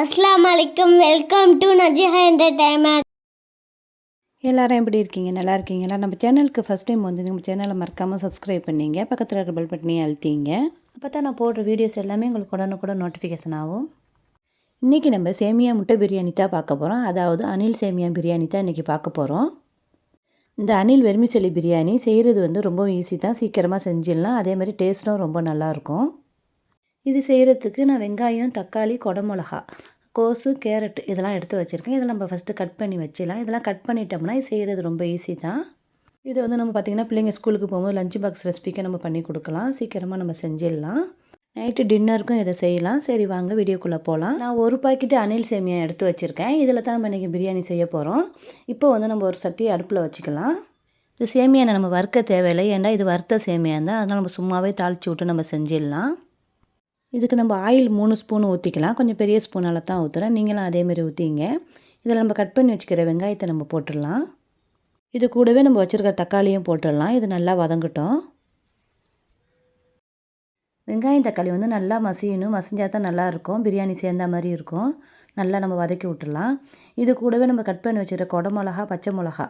அஸ்லாம் வலைக்கம் welcome to நஜிஹா entertainment எல்லாரும் எப்படி இருக்கீங்க? நல்லா இருக்கீங்களா? நம்ம சேனலுக்கு ஃபஸ்ட் டைம் வந்து நம்ம சேனலை மறக்காமல் சப்ஸ்கிரைப் பண்ணீங்க. பக்கத்தில் இருக்க பெல் பட்டனையும் அழுத்திங்க. அப்போ தான் நான் போடுற வீடியோஸ் எல்லாமே உங்களுக்கு உடனுக்குடன் நோட்டிஃபிகேஷன் ஆகும். இன்றைக்கி நம்ம சேமியா முட்டை பிரியாணி தான் பார்க்க போகிறோம் அதாவது அனில் சேமியா பிரியாணி தான் இன்றைக்கி பார்க்க போகிறோம் இந்த அனில் வெர்மிசெலி பிரியாணி செய்கிறது வந்து ரொம்ப ஈஸி தான். சீக்கிரமாக செஞ்சிடலாம். அதே மாதிரி டேஸ்ட்டும் ரொம்ப நல்லாயிருக்கும் இது செய்கிறதுக்கு நான் வெங்காயம் தக்காளி குடமிளகா கோஸு கேரட் இதெல்லாம் எடுத்து வச்சுருக்கேன். இதை நம்ம ஃபஸ்ட்டு கட் பண்ணி வச்சிடலாம். இதெல்லாம் கட் பண்ணிட்டோம்னா இது செய்கிறது ரொம்ப ஈஸி தான். இது வந்து நம்ம பார்த்திங்கன்னா பிள்ளைங்க ஸ்கூலுக்கு போகும்போது லஞ்ச் பாக்ஸ் ரெசிபிக்கு நம்ம பண்ணி கொடுக்கலாம். சீக்கிரமாக நம்ம செஞ்சிடலாம். நைட்டு டின்னருக்கும் இதை செய்யலாம். சரி வாங்க வீடியோக்குள்ளே போகலாம் நான் ஒரு பாக்கெட்டு அனில் சேமியா எடுத்து வச்சுருக்கேன். இதில் தான் நம்ம இன்றைக்கி பிரியாணி செய்ய போகிறோம் இப்போ வந்து நம்ம ஒரு சட்டி அடுப்பில் வச்சுக்கலாம். இது சேமியானை நம்ம வறுக்க தேவையில்லை. ஏன்னா இது வறுத்த சேமியா தான். அதனால் நம்ம சும்மாவே தாளித்து விட்டு நம்ம செஞ்சிடலாம். இதுக்கு நம்ம ஆயில் மூணு ஸ்பூன் ஊற்றிக்கலாம் கொஞ்சம் பெரிய ஸ்பூனால் தான் ஊற்றுறேன் நீங்களும் அதேமாரி ஊற்றிங்க இதில் நம்ம கட் பண்ணி வச்சுக்கிற வெங்காயத்தை நம்ம போட்டுடலாம். இது கூடவே நம்ம வச்சுருக்க தக்காளியும் போட்டுடலாம். இது நல்லா வதங்கட்டும். வெங்காயம் தக்காளி வந்து நல்லா மசியணும். மசிஞ்சா தான் நல்லாயிருக்கும் பிரியாணி சேர்ந்த மாதிரி இருக்கும். நல்லா நம்ம வதக்கி விட்டுடலாம். இது கூடவே நம்ம கட் பண்ணி வச்சுருக்க கொடை மிளகா பச்சை மிளகா.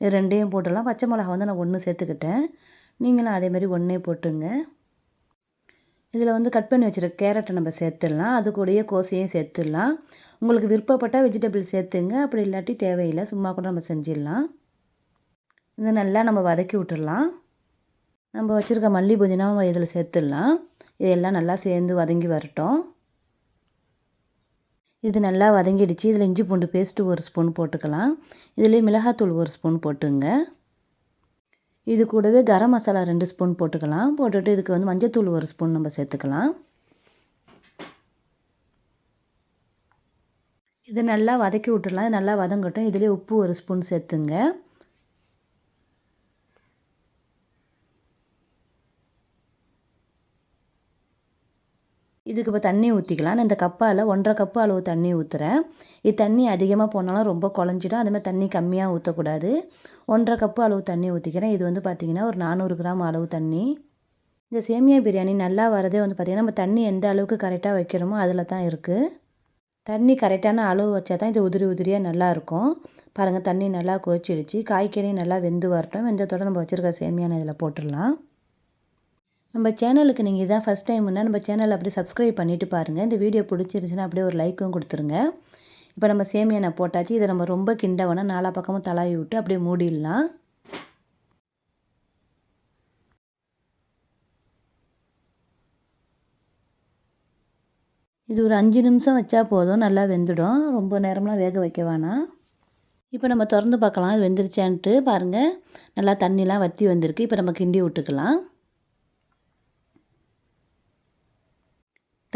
இது ரெண்டையும் போட்டுடலாம். பச்சை மிளகா வந்து நான் ஒன்று சேர்த்துக்கிட்டேன். நீங்களும் அதேமாரி ஒன்றே போட்டுங்க. இதில் வந்து கட் பண்ணி வச்சுருக்க கேரட்டை நம்ம சேர்த்துடலாம். அது கூடயே கோசையும் சேர்த்துடலாம். உங்களுக்கு விருப்பப்பட்டால் வெஜிடபிள் சேர்த்துங்க. அப்படி இல்லாட்டி தேவையில்லை சும்மா கூட நம்ம செஞ்சிடலாம். இது நல்லா நம்ம வதக்கி விட்டுடலாம். நம்ம வச்சுருக்க மல்லி புதினாவும் இதில் சேர்த்துடலாம். இதெல்லாம் நல்லா சேர்ந்து வதங்கி வரட்டும். இது நல்லா வதங்கிடுச்சு. இதில் இஞ்சி பூண்டு பேஸ்ட்டு ஒரு ஸ்பூன் போட்டுக்கலாம். இதுலேயே மிளகாத்தூள் ஒரு ஸ்பூன் போட்டுங்க. இது கூடவே கரம் மசாலா ரெண்டு ஸ்பூன் போட்டுக்கலாம். போட்டுட்டு இதுக்கு வந்து மஞ்சத்தூள் ஒரு ஸ்பூன் நம்ம சேர்த்துக்கலாம். இது நல்லா வதக்கி விட்டுடலாம். நல்லா வதங்கட்டும். இதிலே உப்பு ஒரு ஸ்பூன் சேர்த்துங்க. இதுக்கு இப்போ தண்ணி ஊற்றிக்கலாம் நான் இந்த கப்பால் ஒன்றரை கப்பு அளவு தண்ணி ஊற்றுறேன் இது தண்ணி அதிகமாக போனாலும் ரொம்ப குழஞ்சிடும். அதுமாதிரி தண்ணி கம்மியாக ஊற்றக்கூடாது ஒன்றரை கப்பு அளவு தண்ணி ஊற்றிக்கிறேன் இது வந்து பார்த்திங்கன்னா ஒரு நானூறு கிராம் அளவு தண்ணி. இந்த சேமியா பிரியாணி நல்லா வரதே வந்து பார்த்திங்கன்னா நம்ம தண்ணி எந்த அளவுக்கு கரெக்டாக வைக்கிறோமோ அதில் தான் இருக்குது தண்ணி கரெக்டான அளவு வச்சா தான் இது உதிரி உதிரியாக நல்லாயிருக்கும் பாருங்கள் தண்ணி நல்லா கொதிச்சிடுச்சு. காய்கறி நல்லா வெந்து வரட்டும். வெந்தத்தோடு நம்ம வச்சுருக்க சேமியான இதில் போட்டுடலாம். நம்ம சேனலுக்கு நீங்கள் இதான் ஃபஸ்ட் டைம்னா நம்ம சேனலை அப்படியே சப்ஸ்கிரைப் பண்ணிவிட்டு பாருங்கள் இந்த வீடியோ பிடிச்சிருச்சுன்னா அப்படியே ஒரு லைக்கும் கொடுத்துருங்க. இப்போ நம்ம சேமியானை போட்டாச்சு. இதை நம்ம ரொம்ப கிண்ட நாலா பக்கமும் தலாவி விட்டு அப்படியே மூடிடலாம். இது ஒரு அஞ்சு நிமிஷம் வச்சா போதும். நல்லா வெந்துடும். ரொம்ப நேரம்லாம் வேக வைக்க வேணாம். இப்போ நம்ம திறந்து பார்க்கலாம். இது வெந்துருச்சான்ட்டு பாருங்கள் நல்லா தண்ணிலாம் வற்றி வந்திருக்கு. இப்போ நம்ம கிண்டி விட்டுக்கலாம்.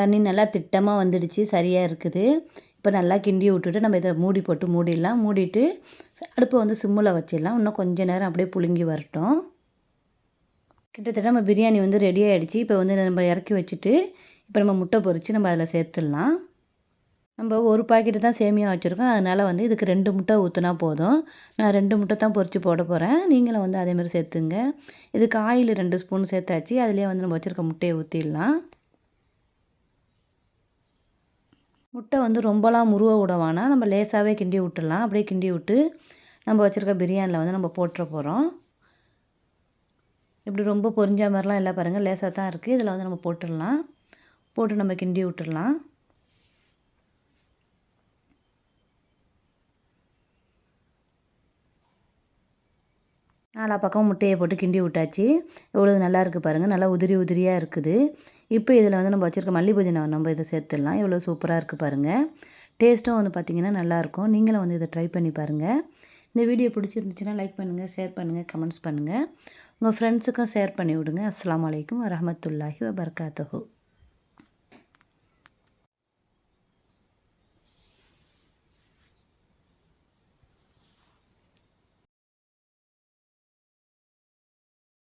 தண்ணி நல்லா திட்டமாக வந்துடுச்சு சரியாக இருக்குது. இப்போ நல்லா கிண்டி விட்டுட்டு நம்ம இதை மூடி போட்டு மூடிடலாம். மூடிட்டு அடுப்பை வந்து சிம்மில் வச்சிடலாம். இன்னும் கொஞ்சம் நேரம் அப்படியே புழுங்கி வரட்டும். கிட்டத்தட்ட நம்ம பிரியாணி வந்து ரெடி ஆகிடுச்சு இப்போ வந்து நம்ம இறக்கி வச்சுட்டு இப்போ நம்ம முட்டை பொறிச்சு நம்ம அதில் சேர்த்துடலாம். நம்ம ஒரு பாக்கெட்டு தான் சேமியா வச்சுருக்கோம். அதனால் வந்து இதுக்கு ரெண்டு முட்டை ஊற்றினா போதும். நான் ரெண்டு முட்டை தான் பொறிச்சு போட போகிறேன் நீங்களும் வந்து அதேமாதிரி சேர்த்துங்க. இதுக்கு ஆயில் ரெண்டு ஸ்பூன் சேர்த்தாச்சு. அதிலே வந்து நம்ம வச்சுருக்க முட்டையை ஊற்றிடலாம் முட்டை வந்து ரொம்பலாம் முருவ விட வேணாம் நம்ம லேசாகவே கிண்டி விட்டுடலாம். அப்படியே கிண்டி விட்டு நம்ம வச்சுருக்க பிரியாணியில் வந்து நம்ம போட்டுற போகிறோம் இப்படி ரொம்ப பொரிஞ்ச மாதிரிலாம் இல்லை பாருங்கள் லேசாக தான் இருக்குது இதில் வந்து நம்ம போட்டுடலாம். போட்டு நம்ம கிண்டி விட்டுடலாம். நாலா பக்கம் முட்டையை போட்டு கிண்டி விட்டாச்சு. எவ்வளோ நல்லா இருக்குது பாருங்கள் நல்லா உதிரி உதிரியாக இருக்குது. இப்போ இதில் வந்து நம்ம வச்சுருக்க மல்லி புதினா நம்ம இதை சேர்த்துடலாம். எவ்வளோ சூப்பராக இருக்குது பாருங்கள் டேஸ்ட்டும் வந்து பார்த்திங்கன்னா நல்லாயிருக்கும். நீங்களும் வந்து இதை ட்ரை பண்ணி பாருங்கள் இந்த வீடியோ பிடிச்சிருந்துச்சுன்னா லைக் பண்ணுங்கள் ஷேர் பண்ணுங்கள் கமெண்ட்ஸ் பண்ணுங்கள் உங்கள் ஃப்ரெண்ட்ஸுக்கும் ஷேர் பண்ணி விடுங்க. அஸ்லாம் வலைக்கம் வரமத்துல்லாஹி வபர்காத்தஹூ.